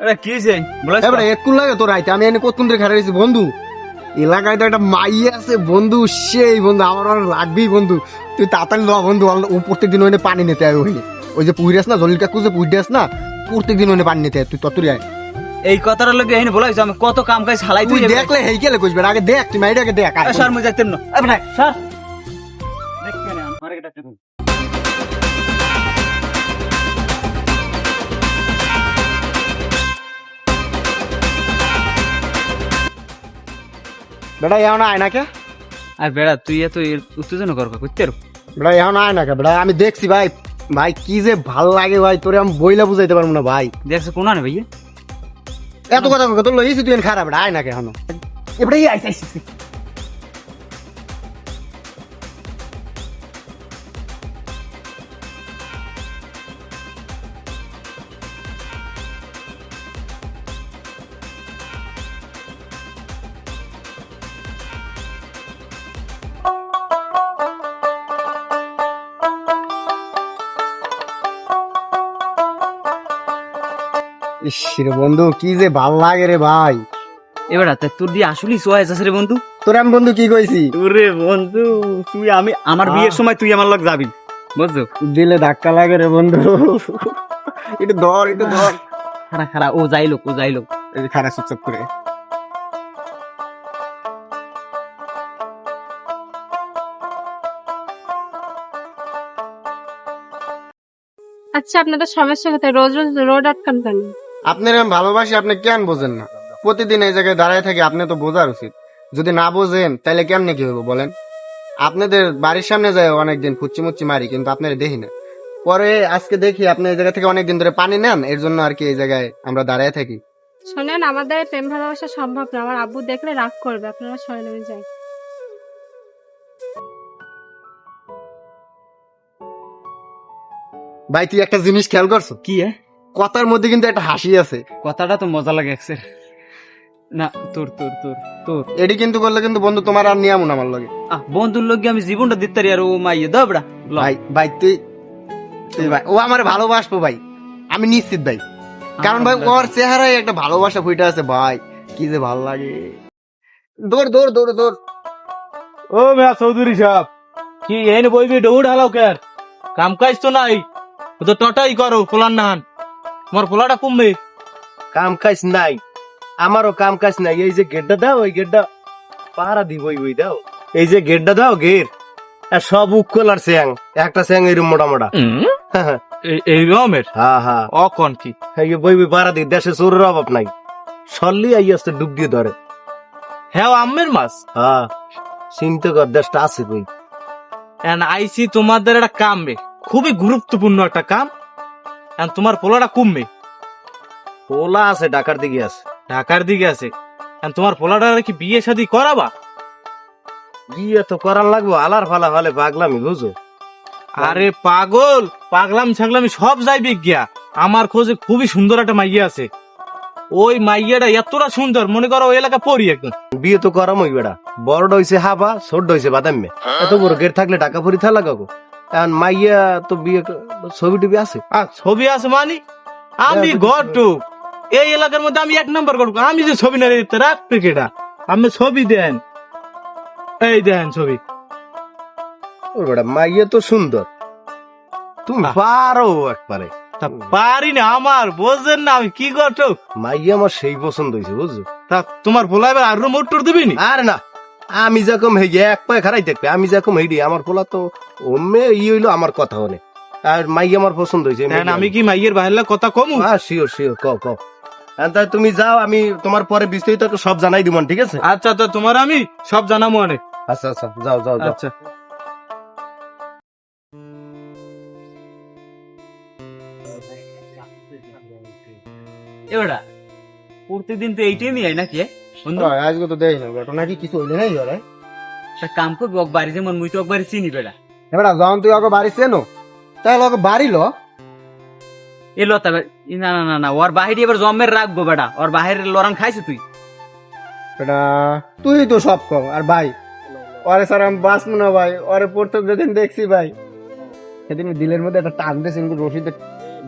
এটা কি হয়েছে এবারে একটু লাগে তোর আইতে। আমি এনে কতক্ষণ ধরে খাড়া বন্ধু? এলাকায় তো একটা মাই আছে বন্ধু সেই বন্ধু আমার আর লাগবেই বন্ধু। তুই তাড়াতাড়ি ল বন্ধু ও প্রত্যেক দিন ওইনে পানি নিতে আয় ওইনে ওই যে পুইরাস না জলিল কাকু যে পুইরাস না প্রত্যেক দিন ওইনে পানি নিতে আয় তুই ততরি আয়। এই লোক আমি কত কাম কাজ হালাই তুই দেখলে হেই কইবে আগে দেখ তুই মাইটাকে দেখ স্যার মুই যাইতেন না। স্যার। না বেটা এখন আয় না কে আর বেড়া তুই এত উত্তেজনা করবা করতে বেড়া এখন আয় না কে বেড়া আমি দেখছি ভাই। ভাই কি যে ভালো লাগে ভাই তোরে আমি বইলা বুঝাইতে পারব না ভাই। দেখছ কোন আনে ভাইয়া? এত কথা তোর লইছি তুই খারাপ আয় না কে এখন এবারে আইস আইস। রে বন্ধু কি যে ভালো লাগে রে ভাই এবার তা তোর দিয়ে আসলেই চয়েস আছে রে বন্ধু তোর আমি বন্ধু কি কইছি তোরে বন্ধু তুই আমি আমার বিয়ের সময় তুই আমার লোক যাবি বুঝছ দিলে ধাক্কা লাগে রে বন্ধু একটু ধর একটু ধর খারা খারা ও যাই লোক ও যাই লোক এই যে খারাপ চুপচাপ করে আচ্ছা আপনাদের সমস্যা কোথায় রোজ রোজ রোড আটকান কেন আপনার আমি ভালোবাসি আপনি কেন বোঝেন না? প্রতিদিন এই জায়গায় দাঁড়ায় থাকি আপনি তো বোঝার উচিত। যদি না বোঝেন তাহলে কেমনে কি হইব বলেন? আপনাদের বাড়ির সামনে যায় অনেকদিন ফুচি মুচ্ছি মারি কিন্তু আপনারা দেখি না। পরে আজকে দেখি আপনি এই জায়গা থেকে অনেকদিন ধরে পানি নেন এর জন্য আর কি এই জায়গায় আমরা দাঁড়ায় থাকি। শোনেন আমাদের প্রেম ভালোবাসা সম্ভব না। আমার আব্বু দেখলে রাগ করবে আপনারা সরে নেমে যাই ভাই তুই একটা জিনিস খেয়াল করছ? কি হ্যাঁ কথার মধ্যে কিন্তু একটা হাসি আছে। কথাটা তো মজা লাগে একসের না তোর তোর তোর তোর। এডি কিন্তু করলে কিন্তু বন্ধু তোমার আর নিয়ামন আমার লগে। আহ বন্ধুর লোক আমি জীবনটা দিতে পারি আর ও মাইয়ে দবড়া ভাই ভাই তুই তুই ভাই ও আমার ভালোবাসবো ভাই। আমি নিশ্চিত ভাই। কারণ ভাই ওর চেহারায় একটা ভালোবাসা ফুইটা আছে ভাই। কি যে ভালো লাগে। দৌড় দৌড় দৌড় দৌড়। ও মিয়া চৌধুরী সাহেব। কি এনে বইবি দৌড় হালাও কের। কাম কাজ তো নাই। তো টটাই করো পোলার নাহান। তোমার পোলাটা কমবে। কাম কাজ নাই। আমারও কাম কাজ নাই। এই যে গেটটা দাও ওই গেটটা পাহারা দিব ওই দাও। এই যে গেটটা দাও গের। সব উক্কল আর স্যাং। একটা স্যাং এরম মোটা মোটা। এই- এই রমের? হ্যাঁ হ্যাঁ। অকন কি? বই বই পাহারা দিই দেশে চোরের অভাব নাই। সল্লি আই আসতে ডুব দিয়ে ধরে। হ্যাঁ আম্মের মাছ? হ্যাঁ। চিন্তা কর দেশটা আছে বই। এন্ড আইসি তোমাদের একটা কাম খুবই গুরুত্বপূর্ণ একটা কাম। এন্ড তোমার পোলাটা কমবে। পোলা আছে ঢাকার দিকে আছে। ঢাকার দিকে আছে। এন্ড তোমার পোলাটা কি বিয়ে শাদী করাবা? বিয়ে তো করার লাগবো আলার ফালা হলে পাগলামি বুঝো আরে পাগল পাগলাম ছাগলামি সব যাইবে গিয়া আমার খোঁজে খুবই সুন্দর একটা মাইয়া আছে। ওই মাইয়াটা এতটা সুন্দর মনে করো ওই এলাকা পড়ি একদম। বিয়ে তো করাম ওই বেড়া। বড় হইছে হাবা ছোট হইছে বাদামে এত বড় গেট থাকলে টাকা পরি থা লাগাবো। এখন মাইয়া তো বিয়ে ছবি টবি আছে? ছবি আছে মানি? আমি গটু এই এলাকার মধ্যে আমি এক নম্বর করব আমি যে ছবি না দিতে রাখতে কেটা আমি ছবি দেন। এই দেন ছবি। বেড়া মাইয়া তো সুন্দর। তুমি পারো একবারে। তা পারি না আমার বোঝেন না আমি কি গটু মাইয়া আমার সেই পছন্দ হয়েছে বুঝছ? তা তোমার ভোলা আর আরও মোটর দিবি নি? আর না। আমি যেরকম হেই এক পায়ে খারাই দেখবে আমি যেরকম হেইডি আমার পোলা তো ওমে ই হইল আমার কথা হলে। আর মাইয়া আমার পছন্দ হয়েছে আমি কি মাইয়ের বাহির কথা কমু? হ্যাঁ শিওর শিওর কও কও। তাই তুমি যাও আমি তোমার পরে বিস্তারিত সব জানাই দিব ঠিক আছে? আচ্ছা তো তোমার আমি সব জানাব অনেক আচ্ছা আচ্ছা যাও যাও যাও। আচ্ছা। এবারা প্রতিদিন তো এইটাই নিয়ে আয় নাকি? বন্ধু। আজকে তো দেই না ঘটনা কি কিছু হইলে নাই ওরে একটা কাম করবি ওক বাড়ি যেমন মুই তো ওক বাড়ি চিনি বেড়া। এবার যখন তুই ওকে বাড়ি চেনো তাহলে ওকে বাড়ি ল। এলো তবে না না না না ওর বাহিরে এবার জমের রাখব বেড়া ওর বাহিরে লড়ান খাইছে তুই। এটা তুই তো সব কম আর ভাই ওরে স্যার আমি বাঁচবো না ভাই ওরে প্রথম যেদিন দেখছি ভাই সেদিন দিলের মধ্যে একটা টান দিয়েছে কিন্তু রশিদে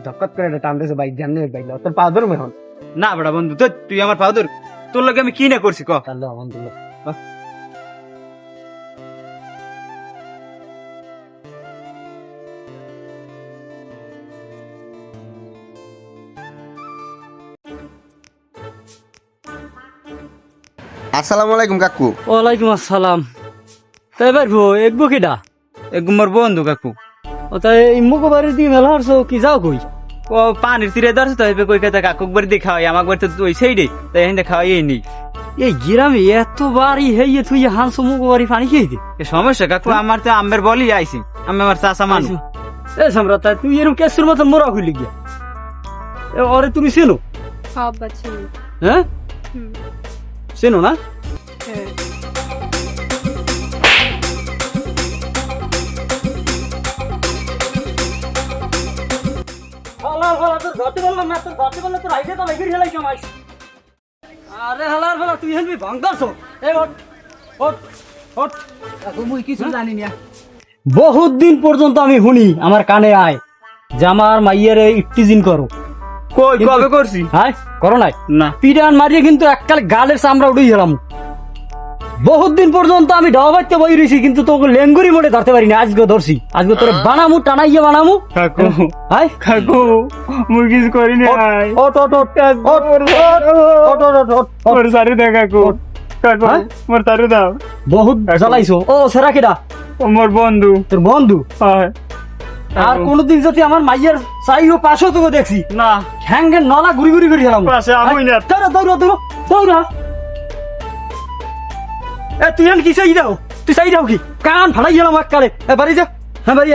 ধক্কাত করে একটা টান দিয়েছে ভাই জানি ভাই তোর পা ধরবো এখন? না বেটা বন্ধু তো তুই আমার ফাদর তোর লগে আমি কি না করছি ক? আসসালামু আলাইকুম কাকু। ওয়ালাইকুম আসসালাম। তাই পারব একবো কিডা? এগুলো মোর বন্ধু কাকু। ও তাই এই মুখ বাড়ির দিকে মেলা হারছো কি যাও কই? ও পানির তীরে ধরছে তো হেবে কই কথা কাকুক বাড়ি দিয়ে খাওয়াই আমাক বাড়ি তো ওই সাইডে। তাই এখানে খাওয়াই নি। এই গ্রামে এত বাড়ি হেয়ে তুই হানছো মুখ বাড়ি পানি খেয়ে দে। সমস্যা কাকু আমার তো আমের বলি আইছি। আমি আমার চাষা মানুষ এ সম্রাট তাই তুই এরকম কেসের মতো মোরা হইলি গিয়া। এ ওরে তুমি চেনো? সব বাচ্চা হ্যাঁ। না হ্যাঁ আরে হালার ফেলা তুই হেলবি ভাঙতাছ এই ওঠ ওঠ ওঠ। মুই কিছু জানি না। বহুত দিন পর্যন্ত আমি শুনি আমার কানে আয় যে আমার মাইয়ারে ইফটিজিন করো। কই কবে করছি? হ্যাঁ করো নাই? না। পিরান মারিয়ে কিন্তু এককাল গালের চামড়া উড়ে গেলাম বহুত দিন পর্যন্ত আমি ডাবা বাইতে বই রয়েছি কিন্তু তোকে লেঙ্গুরি মোড়ে ধরতে পারিনি। আজকে ধরছি। আজকে তোরে বানামু টানাইয়ে বানামু। কাকু হাই কাকু মুই কিছু করি না ওট ওট ওট ওট ওট ওট ওট ওট সারি দে কাকু। কাকু? মোর সারি দাও। বহুত জ্বালাইছো। ও সেরা কেডা। ও মোর বন্ধু। তোর বন্ধু? হয়। আর কোনদিন যদি আমার মাইয়ের চাইও পাশেও তোকে দেখছি না। হ্যাঙ্গের নলা ঘুরি ঘুরি ঘুরি গেলাম পাশে আমুই না। দৌড়া দৌড়া দৌড়া দৌড়া এ তুই এখন কি চাই দাও তুই চাই দাও কি? কান ফালাই গেলাম এককালে এ বাড়ি যা। হ্যাঁ বাড়ি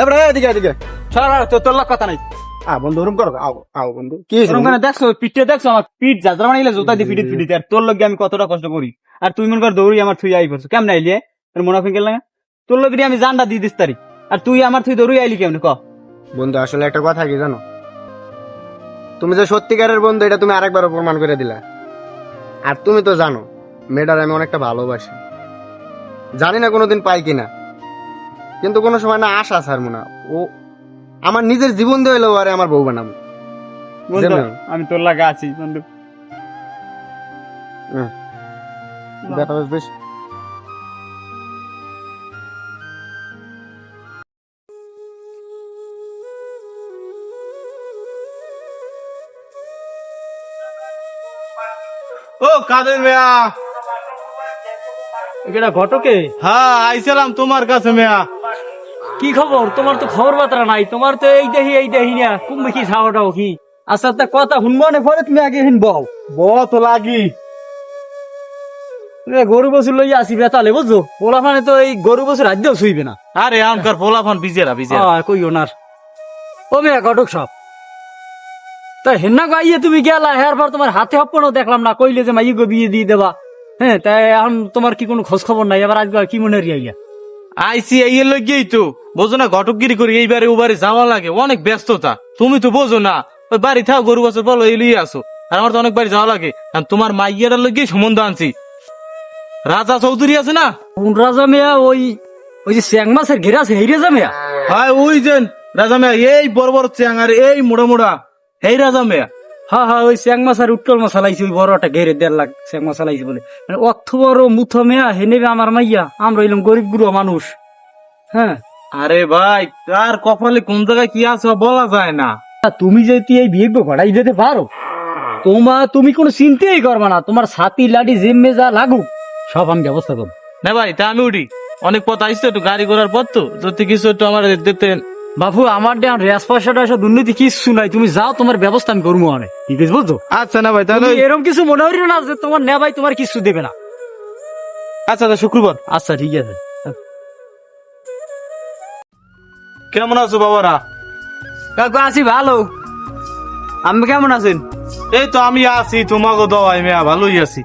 এবারে এদিকে এদিকে ছাড়া তোর তোর কথা নাই। আ বন্ধু ওরম করো। আও আও বন্ধু। কি দেখছ পিঠে দেখছ আমার পিঠ যাত্রা বানাইলে জোতা দিয়ে পিঠে পিঠিতে আর তোর লগে আমি কতটা কষ্ট করি? আর তুই মনে কর দৌড়ি আমার থুই আই করছ কেমন আইলি তোর মনে ফিঙ্গেল না? তোর লগে আমি জানটা দিয়ে দিস তারি। আর তুই আমার তুই দৌড়ি আইলি কেমন? ক। বন্ধু আসলে একটা কথা কি জানো? তুমি যে সত্যিকারের বন্ধু এটা তুমি আরেকবার প্রমাণ করে দিলা। আর তুমি তো জানো মেয়েটার আমি অনেকটা ভালোবাসি। জানি না কোনোদিন পাই কিনা। কিন্তু কোনো সময় না আশা ছাড়বো না। ও আমার নিজের জীবন দিয়ে হইলেও আরে আমার বউ বানাবো। বন্ধু। আমি তোর লাগে আছি বন্ধু। ব্যাটা বেশ ও কাদের মেয়া? এটা ঘটকে? হ্যাঁ আইছিলাম তোমার কাছে মেয়া। কি খবর? তোমার তো খবর বার্তা নাই। তোমার তো এই দেহি এই দেহি না কুম্ভে কি খাওয়াটাও কি? আচ্ছা তা কথা শুনব না পরে তুমি আগে হিনবাও বহুত লাগি। এ গরু বছর লইয়া আসি বেতালে বুঝছ? ওলা মানে তো এই গরু বছর রাজ্যও শুইবে না। আরে এখনকার পোলাফান বিজেরা বিজেরা আহ, কই ওনার ও মেয়া ঘটক সব। তা হেন্না গাইয়ে তুমি গেলা হের পর তোমার হাতে হপ্পনও দেখলাম না কইলে যে মাইগো বিয়ে দিয়ে দেবা। হ্যাঁ তাই এখন তোমার কি কোনো খোঁজ খবর নাই? এবার আজকে কি মনে রিয়া আইসি এই লগেই তো বোঝো না ঘটকগিরি করি এইবারে ওবারে যাওয়া লাগে অনেক ব্যস্ততা। তুমি তো বোঝো না ওই বাড়ি থাও গরু বছর বলো এই লইয়ে আসো। আর আমার তো অনেক বাড়ি যাওয়া লাগে আর তোমার মাইয়াটার লগেই সম্বন্ধ আনছি। রাজা চৌধুরী আছে না? কোন রাজা মেয়া? ওই ওই যে শ্যাং মাছের ঘেরা আছে হেরে যা মেয়া। হয় ওই যে রাজা মেয়া এই বড় বড় চেং আর এই মোড়া মোড়া। এই রাজা মেয়া হ্যাঁ হ্যাঁ ওই শ্যাং মাছ আর উটকল মাছ লাইছে ওই বড় একটা ঘেরে দেড় লাখ শ্যাং মাছ লাইছে বলে। মানে অর্থ বড় মুথ মেয়া হে নেবে আমার মাইয়া আমরা হইলাম গরিব গুরু মানুষ। হ্যাঁ? আরে ভাই তার কপালে কোন জায়গায় কি আছে বলা যায় না। তুমি যদি এই বিয়ে ঘটাই দিতে পারো তোমা তুমি কোনো চিন্তাই করবে না তোমার ছাতি লাডি জিম্মে যা লাগুক সব আমি ব্যবস্থা করব। না ভাই তা আমি উঠি। অনেক পথ আসছে একটু গাড়ি ঘোড়ার পথ তো যদি কিছু একটু আমার দিতেন। বাবু আমার দেন রেস পয়সা টয়সা দুর্নীতি কিচ্ছু নাই। তুমি যাও তোমার ব্যবস্থা আমি করব অনেক ঠিক আছে বুঝছ? আচ্ছা না ভাই তাহলে এরকম কিছু মনে হইল না যে তোমার নে ভাই তোমার কিছু দেবে না। আচ্ছা আচ্ছা শুক্রবার। আচ্ছা ঠিক আছে। কেমন আছো বাবারা? কাকু আছি ভালো। আমি কেমন আছেন? এই তো আমি আছি তোমাকে দোয়াই মেয়া ভালোই আছি।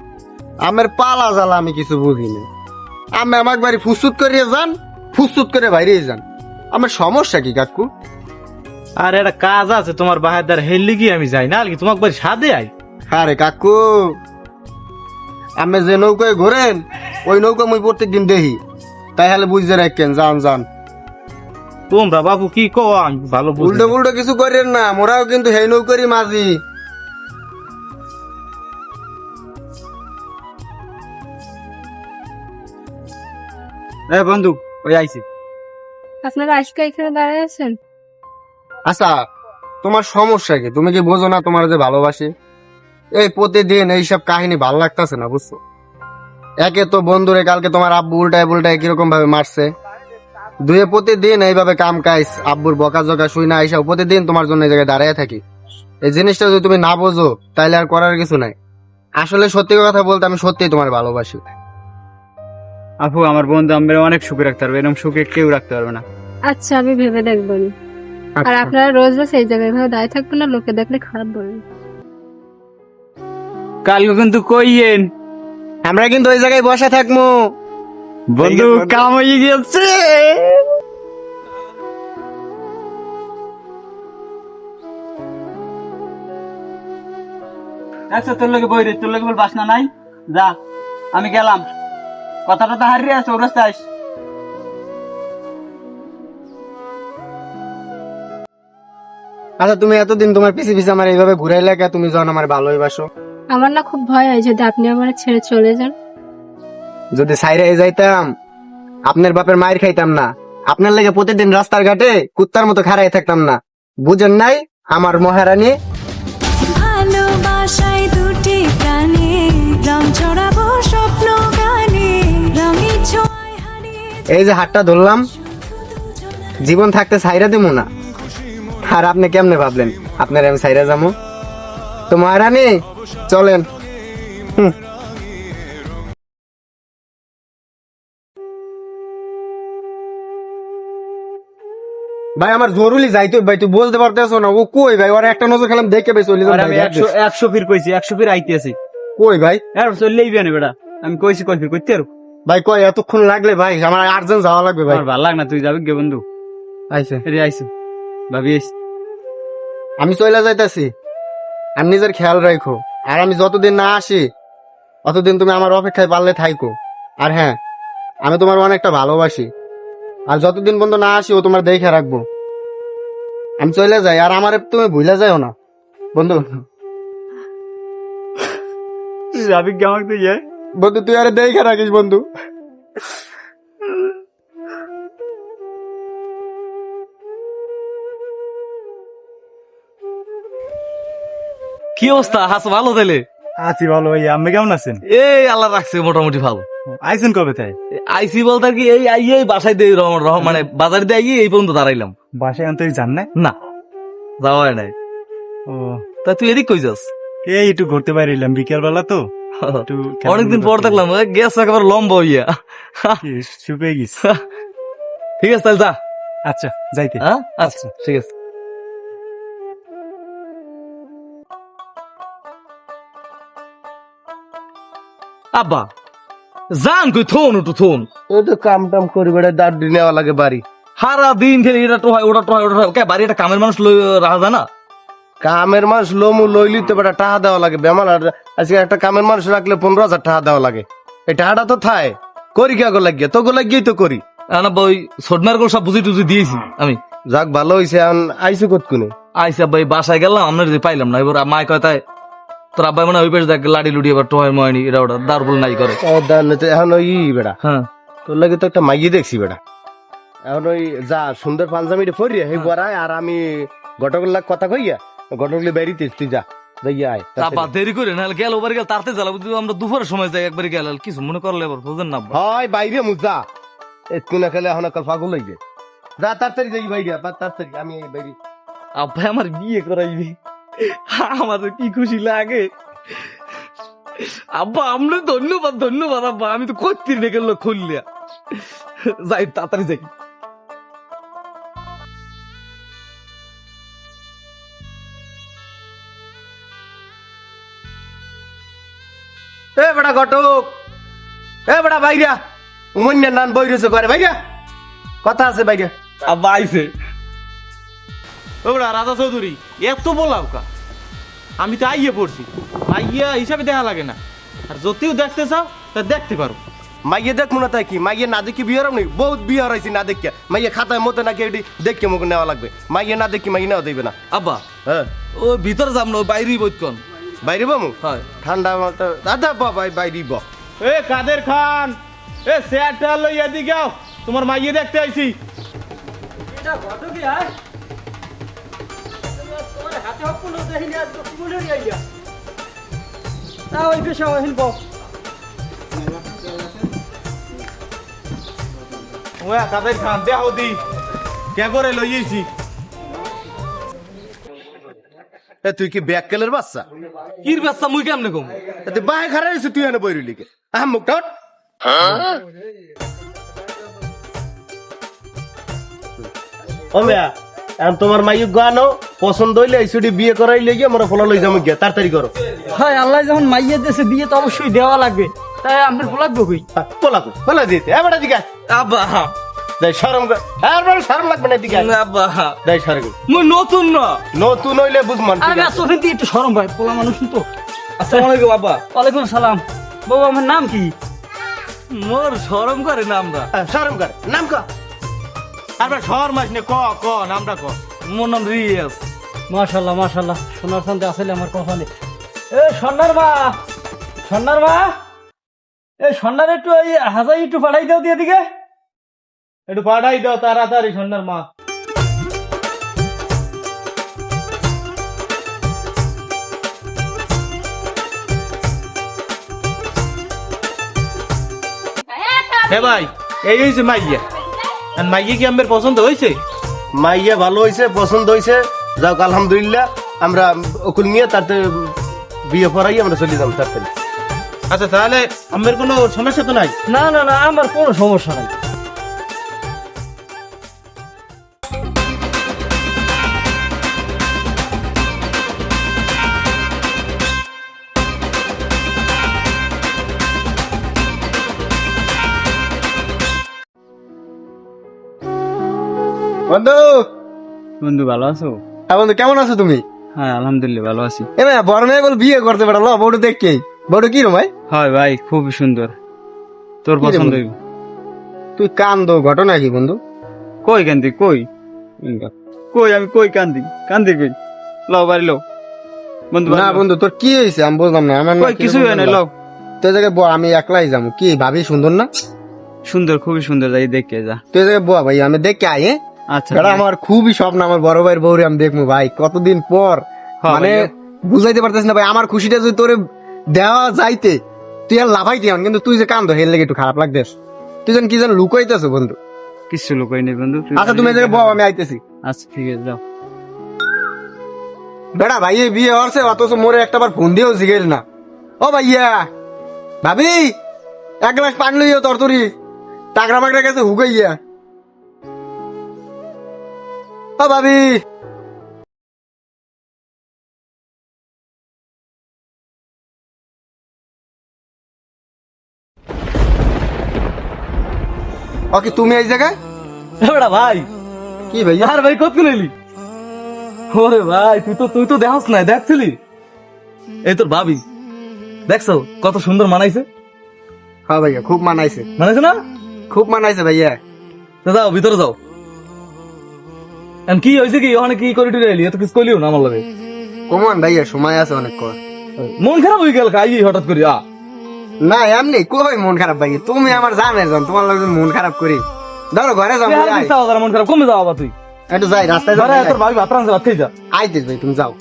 আমের পালা জ্বালা আমি কিছু বুঝিনি। আমি আমাকে বাড়ি ফুসুত করিয়ে যান ফুসুত করে বাইরে যান। আমার সমস্যা কি কাকু? আর একটা কাজ আছে তোমার বাহার দ্বার হেললি কি আমি যাই না কি তোমাকে বাড়ি সাদে আই? আরে কাকু! আমি যে নৌকায় ঘোরেন ওই নৌকা মুই প্রত্যেক দিন দেখি। তাই হলে বুঝতে রাখেন যান যান। তোমরা বাবু কি কো আমি ভালো উল্টো উল্টো কিছু করেন না মোরাও কিন্তু হেই নৌকরি মাঝি। এ বন্ধু ওই আইছি। আপনারা আজকে এখানে আছেন? আচ্ছা তোমার সমস্যা কি? তুমি কি বোঝো না তোমার যে এই প্রতিদিন এইসব কাহিনী লাগতেছে না, বুঝছ? একে তো বন্ধুরে কালকে তোমার আব্বু উল্টায় উল্টায় কীরকম ভাবে মারছে। দুয়ে প্রতিদিন এইভাবে কাম কাইস আব্বুর বকা জকা শুই না, এইসব প্রতিদিন তোমার জন্য এই জায়গায় দাঁড়িয়ে থাকি। এই জিনিসটা যদি তুমি না বোঝো তাহলে আর করার কিছু নাই। আসলে সত্যি কথা বলতে আমি সত্যিই তোমার ভালোবাসি। আপু আমার বন্ধু আমরা অনেক সুখে রাখতে পারবে এরকম সুখে কেউ রাখতে পারবে না। আচ্ছা আমি ভেবে দেখব আর আচ্ছা। আপনারা রোজ রোজ এই জায়গায় এভাবে দাঁড়িয়ে থাকবেন না লোকে দেখলে খারাপ বলবেন কালকে কিন্তু কইয়েন আমরা কিন্তু ওই জায়গায় বসে থাকব বন্ধু কাম হয়ে গেছে আচ্ছা তোর লগে বই রে তোর লোকে বল বাসনা নাই? যা আমি গেলাম। কথাটা তো হারিয়ে আছে ওর রাস্তায় আইস। আচ্ছা তুমি এতদিন তোমার পিছে পিছে আমার এইভাবে ঘুরাই লাগা তুমি যখন আমার ভালোই বাসো আমার না খুব ভয় হয় যদি আপনি আমার ছেড়ে চলে যান। যদি সাইরে যাইতাম আপনার বাপের মায়ের খাইতাম না। আপনার লেগে প্রতিদিন রাস্তার ঘাটে কুত্তার মতো খাড়াই থাকতাম না। বুঝেন নাই আমার মহারানী? ভালোবাসায় দুটি রং চড়াবো এই যে হাতটা ধরলাম জীবন থাকতে সাইরা দেবো না। আর আপনি কেমনে ভাবলেন? আপনার আমি সাইরা যাব। তো মহারানী চলেন। হুম। ভাই আমার জরুরি যাইতে ভাই তুই বলতে পারতেছো না। ও কই ভাই? ওর একটা নজর খেলাম দেখে ভাই চলে আমি একশো একশো ফির কইছি একশো ফির আইতে আছি কই ভাই? আর চললেই বেটা। আমি কইছি কই ফির করতে আর। ভাই কয় এতক্ষণ লাগলে ভাই আমার আর্জেন্ট যাওয়া লাগবে ভাই। আমার ভালো লাগ না তুই যাবি গে বন্ধু? আইসে রে আইসি ভাবি আইসি আমি চলে যাইতাছি। আমি নিজের খেয়াল রাখো আর আমি যতদিন না আসি অতদিন তুমি আমার অপেক্ষায় পারলে থাইকো। আর হ্যাঁ আমি তোমার অনেকটা ভালোবাসি। আর যতদিন বন্ধু না আসি ও তোমার দেখে রাখব। আমি চলে যাই আর আমার তুমি ভুলে যাও না। বন্ধু। যাবি আমাকে তুই যাই বন্ধু তুই আরে দেখে রাখিস বন্ধু। কি অবস্থা? হাস ভালো তাইলে? আছি ভালো ভাই আপনি কেমন আছেন? এই আল্লাহ রাখছে মোটামুটি ভালো। আইছেন কবে তাই? আইসি বলতে আর কি এই আইয়ে বাসায় দিয়ে রহমান রহমান মানে বাজারে দিয়ে আইয়ে এই পর্যন্ত দাঁড়াইলাম। বাসায় আনতে জান না না যাওয়া হয় নাই। ও। তা তুই এদিক কই যাস? এই একটু ঘুরতে বাইরিলাম বিকেল বেলা তো। অনেকদিন পর দেখলাম গ্যাস একেবারে লম্বা হইয়া শুকিয়ে গেছি? ঠিক আছে তাহলে যা। আচ্ছা যাইতে। হ্যাঁ? আচ্ছা ঠিক আছে। আব্বা জান কই থোন একটু থোন। ও তো কাম টাম করি বেড়ে দাঁড় নেওয়া লাগে বাড়ি। সারা দিন খেলে এটা তো হয় ওটা তো হয় ওটা কে বাড়ি একটা কামের মানুষ লই রাখা যায় না? কামের মানুষ লোমু লইলি তো বেটা টাকা দেওয়া লাগে বেমার আর আজকে একটা কামের মানুষ রাখলে পনেরো হাজার টাকা দেওয়া লাগে। এই টাকাটা তো থায়। করি কে গো লাগিয়ে তো গো লাগিয়েই তো করি। না বই সদমার সব বুঝি টুজি দিয়েছি আমি। যাক ভালো হয়েছে আইসি কতকুনি আইসি এই বাসায় গেলাম আমরা যদি পাইলাম না এবার মায় কথায় তোর আব্বাই মনে ওই পেশ দেখ লাড়ি লুড়ি এবার টোহাই ময়নি এটা ওটা দার বলে নাই করে। এখন ওই বেড়া। হ্যাঁ। তোর লাগে তো একটা মাইয়ে দেখছি বেড়া। এখন ওই যা সুন্দর পাঞ্জামিটা পরিয়া সেই পরায় আর আমি গটকল লাগ কথা কইয়া গটকলি বেরিতে তুই যা যাইয়া আয় দেরি করে না গেল ওবার গেল তারতে জ্বালা আমরা দুপুরের সময় যাই একবারে গেল কিছু মনে করলে এবার বুঝেন না। হয় বাইরে মুজা খেলে এখন কাল ফাগুল হইবে। যা তাড়াতাড়ি যাই বাইরে বা তাড়াতাড়ি আমি এই বাইরে। আব্বা আমার বিয়ে করাইবি। আমার কি খুশি লাগে। আব্বা আমরা ধন্যবাদ ধন্যবাদ আব্বা আমি তো করতে রেখে খুললিয়া। যাই তাড়াতাড়ি যাই। বেটা ঘটক। এ বেটা বাইরা উমন্যার নান বই রয়েছে করে বাইরা কথা আছে বাইরা আব্বা আইছে। ওরা রাজা চৌধুরী এত বলাও কা? আমি তো আইয়ে পড়ছি। আইয়া হিসাবে দেখা লাগে না। আর যদিও দেখতে চাও তা দেখতে পারো। মাইয়ে দেখ মনে তাই কি? মাইয়ে না দেখি বিয়ে নেই বহুত বিয়ে হরাইছি না দেখিয়া। মাইয়ে খাতায় মতো নাকি এটি দেখে মুখ নেওয়া লাগবে। মাইয়ে না দেখি মাইয়ে নেওয়া দেবে না। আব্বা হ্যাঁ। ও ভিতরে যাম না বাইরেই বইতকন বাইরে বামু? হয়। ঠান্ডা মাথা দাদা বাবাই বাইরে ব। এ কাদের খান? এ চেয়ারটা লই এদিকে আও। তোমার মাইয়ে দেখতে আইছি। এটা ঘটক আয় তোমার হাতে হপ্পনো দেখিনি আইয়া তা ওই পেশা ওয়া কাদের খান? দেহ দি। কে করে লই তুই কি ব্যাককেলের বাচ্চা? কির ব্যস্তা মুই কেমনে কম? তুই বাহে খারাপ তুই এনে বইরুলি কে? আহ মুখ টাট ও মেয়া এখন তোমার মাইক গানো পছন্দ হইলে এই ছুটি বিয়ে করাই লই গিয়ে আমরা ফলা লই যাব গিয়া তাড়াতাড়ি করো। হয় আল্লাহ যখন মাইয়ের দেশে বিয়ে তো অবশ্যই দেওয়া লাগবে। তাই আপনার ফোলাকবো কই? পোলা কো পোলা দিতে। এ বেটা দিকে আব্বা শরম শরম লাগবে না শরম কর। নতুন না। নতুন হইলে বুঝমান আমি আসলে একটু সরম ভাই পোলা মানুষ তো। আসসালামু আলাইকুম আব্বা। ওয়ালাইকুম সালাম। বাবা আমার নাম কি? মোর শরম করে কর। নাম ক। ক ক নামটা ক। মোর নাম রিয়াস সোনার আসলে আমার কথা নেই এ সন্ন্যার মা! সন্ন্যার মা! এ সন্ন্যার একটু এই হাজাই একটু পাঠাই দাও দিয়ে দিকে একটু পাঠাই দাও তাড়াতাড়ি সন্ধ্যার মা। হে ভাই এই হয়েছে মাইয়া। আর মাইয়া কি আমার পছন্দ হয়েছে মাইয়া ভালো হইছে পছন্দ হইছে। যাক আলহামদুলিল্লাহ আমরা ওকুল নিয়ে তাতে বিয়ে পড়াই আমরা চলে যাব তাড়াতাড়ি। আচ্ছা তাহলে আমার কোনো সমস্যা তো নাই? না না না আমার কোনো সমস্যা নাই। বন্ধু? বন্ধু ভালো আছো? হ্যাঁ বন্ধু কেমন আছো তুমি? হ্যাঁ আলহামদুলিল্লাহ ভালো আছি। এ ভাই বড় মেয়ে বল বিয়ে করতে পারল বড় দেখকে বড় কি রে ভাই? হয় ভাই খুব সুন্দর। তোর পছন্দ। তুই কান্দো ঘটনা কি বন্ধু? কই কান্দি কই? কই আমি কই কান্দি? কান্দি কই? লও বাড়ি লও বন্ধু না বন্ধু তোর কি হয়েছে? আমি বুঝলাম না আমার কই কিছু হয় না লও তুই জায়গায় বউ আমি একলাই যাব। কি ভাবি সুন্দর না? সুন্দর খুবই সুন্দর যাই দেখে যা। তুই জায়গায় বউ ভাই আমি দেখে আই হ্যাঁ? আচ্ছা বেটা আমার খুবই স্বপ্ন আমার বড় ভাইয়ের বউরে আমি দেখব ভাই। কতদিন পর? হ্যাঁ, মানে বুঝাইতে পারতেছ না ভাই। আমার খুশিটা যদি তোরে দেওয়া যাইতে তুই আর লাভাইতে হন কিন্তু তুই যে কান্দো হের লেগে একটু খারাপ লাগতেস তুই যেন কি যেন লুকাইতেছো বন্ধু। কিছু লোক নেই বন্ধু। আচ্ছা তুমি জায়গায় বউ আমি আইতেছি। আচ্ছা ঠিক আছে যাও। বেটা ভাই এই বিয়ে হচ্ছে অথচ মোরে একটা বার ফোন দিয়েও জিগেল না। ও ভাইয়া ভাবি এক গ্লাস পানি লইও তরতরি। টাকরা বাকরা গেছে হুকাইয়া ও ভাবি। ওকে তুমি এই জায়গায়? এবারে ভাই। কি ভাইয়া? আর ভাই কত নিলি ওরে ভাই তুই তো তুই তো দেখাস না দেখছিলি? এই তোর ভাবি। দেখছ কত সুন্দর মানাইছে? হ্যাঁ ভাইয়া খুব মানাইছে। মানাইছে না? খুব মানাইছে ভাইয়া। যাও ভিতরে যাও। এখন কি হয়েছে কি? ওখানে কি করে টুরে এলি এত কিছু কইলিও না আমার লাগে? কমান ভাইয়া সময় আছে অনেক কর। মন খারাপ হয়ে গেল কাই হঠাৎ করে আ। না এমনি কই মন খারাপ ভাই? তুমি আমার জানে জান তোমার লোক মন খারাপ করি। ধরো ঘরে যাও মন খারাপ। কমে যাও আবার তুই। একটু যাই রাস্তায় যাও, ধরে তোর ভাবি ভাত রাঁধছে ভাত যা আইতেছ ভাই তুমি যাও।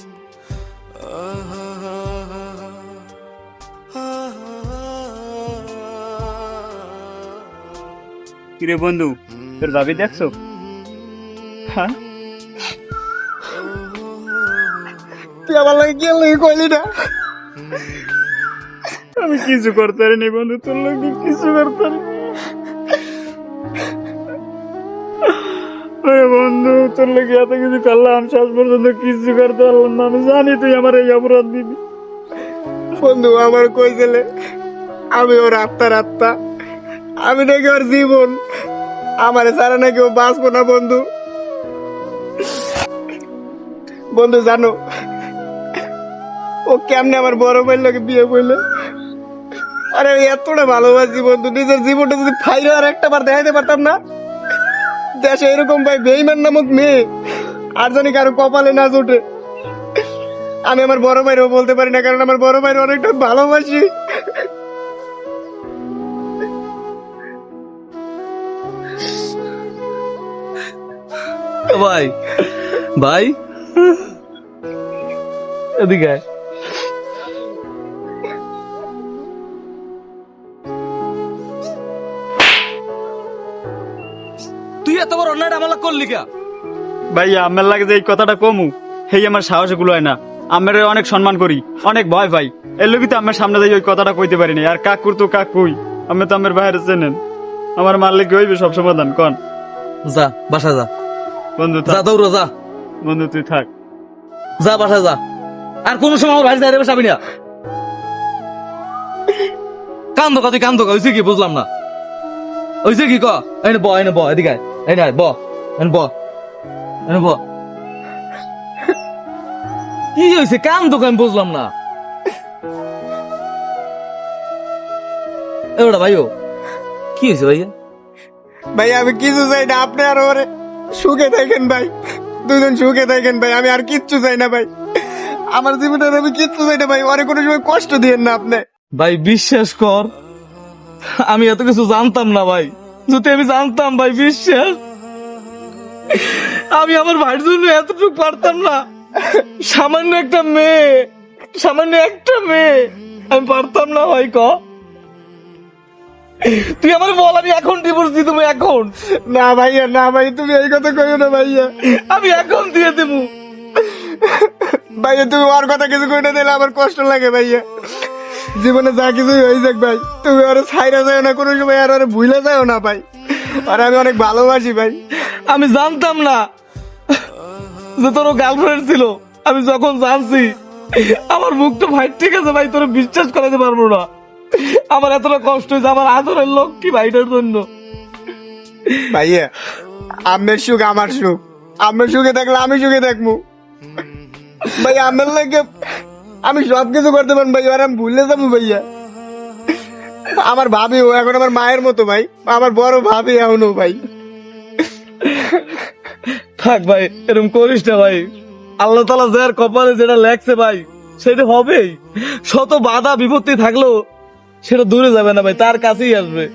কিরে বন্ধু তোর ভাবি দেখছ? হ্যাঁ? তুই আমার লাগে লাগে কইলি না? আমি কিছু করতে পারিনি বন্ধু, তোর লোক কিছু করতে বন্ধু, তোর লোক এত কিছু করলাম, শেষ পর্যন্ত কিছু করতে পারলাম না। আমি জানি তুই আমার এই অপরাধ দিবি। বন্ধু, আমার কইছিলে, আমি ওর আত্মার আত্মা। আমি নাকি ওর জীবন। আমার ছাড়া নাকি ও বাঁচবো না, বন্ধু। বন্ধু, জানো ও কেমনে আমার বড় ভাইয়ের লোকে বিয়ে করলে? আরে এতটা ভালোবাসি বন্ধু, নিজের জীবনটা যদি ফাইরে আর একটা বার দেখাইতে পারতাম না। দেশে এরকম ভাই বেইমান নামক মেয়ে, আর জানি কারও কপালে না জোটে। আমি আমার বড় ভাইরও বলতে পারি না, কারণ আমার বড় ভাইয়ের অনেকটা ভালোবাসি। ভাই ভাই। এদিকে করলি কা? ভাইয়া আমার লাগে যে এই কথাটা কমু হেই আমার সাহস গুলোয় না। আমার অনেক সম্মান করি অনেক ভয় ভাই এর লোকই তো আমার সামনে যাই ওই কথাটা কইতে পারিনি আর কাকুর তো কাকুই আমি তো আমার বাইরে চেনেন। আমার মারলে কি হইবে সব সমাধান কন। যা বাসা যা। বন্ধু যা থাক দৌড় যা। বন্ধু তুই থাক। যা বাসা যা। আর কোন সময় আমার বাড়ি যাই বসাবি না। কান্দো কা তুই কান্দো কা হইছে কি? বুঝলাম না। হইছে কি ক? ব এনে ব এদিকে। এনে আয়, ব। এনে ব কি কা আমি বুঝলাম না। এবারে ভাইও কি হয়েছে ভাইয়া? ভাই আমি কিছু চাই না আপনি আর ওরে সুখে থাকেন ভাই। দুজন সুখে থাকেন ভাই আমি আর কিচ্ছু চাই না ভাই। আমার জীবনে আমি কিচ্ছু চাই না ভাই ওরে কোনো সময় কষ্ট দিয়েন না আপনি। ভাই বিশ্বাস কর আমি এত কিছু জানতাম না ভাই। যদি আমি জানতাম ভাই বিশ্বাস। আমি আমার ভাইয়ের জন্য এতটুকু পারতাম না। সামান্য একটা মেয়ে সামান্য একটা মেয়ে। আমি পারতাম না ভাই ক। তুই আমার বল আমি এখন ডিভোর্স দিই তুমি এখন। না ভাইয়া না ভাই তুমি এই কথা কইও না ভাইয়া। আমি এখন দিয়ে দেবো। ভাইয়া তুমি ওর কথা কিছু কইতে দিলে আমার কষ্ট লাগে ভাইয়া। জীবনে যা কিছুই হয়ে যাক ভাই তুমি ওরে ছাইরা যাও না কোনো সময় আর ওরে ভুলে যাও না ভাই। আর আমি অনেক ভালোবাসি ভাই। আমি জানতাম না যে তোর গার্লফ্রেন্ড ছিল। আমি যখন জানছি আমার মুখ তো ভাই ঠিক আছে ভাই তোর বিশ্বাস করাতে পারব না। আমার এতটা কষ্ট হয়েছে আমার আদরের লোক কি ভাইটার জন্য। ভাইয়া আমের সুখ আমার সুখ। আমের সুখে থাকলে আমি সুখে থাকব। ভাই আমের লাগে আমি সব কিছু করতে পারব ভাই আর আমি ভুলে যাব ভাইয়া। আমার ভাবি ও, এখন আমার মায়ের মতো ভাই। আমার বড় ভাবি এখনও ভাই। থাক ভাই এরকম করিস না ভাই। আল্লাহ তালা যার কপালে যেটা লেখছে ভাই, সেটা হবেই। শত বাধা বিপত্তি থাকলেও সেটা দূরে যাবে না ভাই, তার কাছেই আসবে।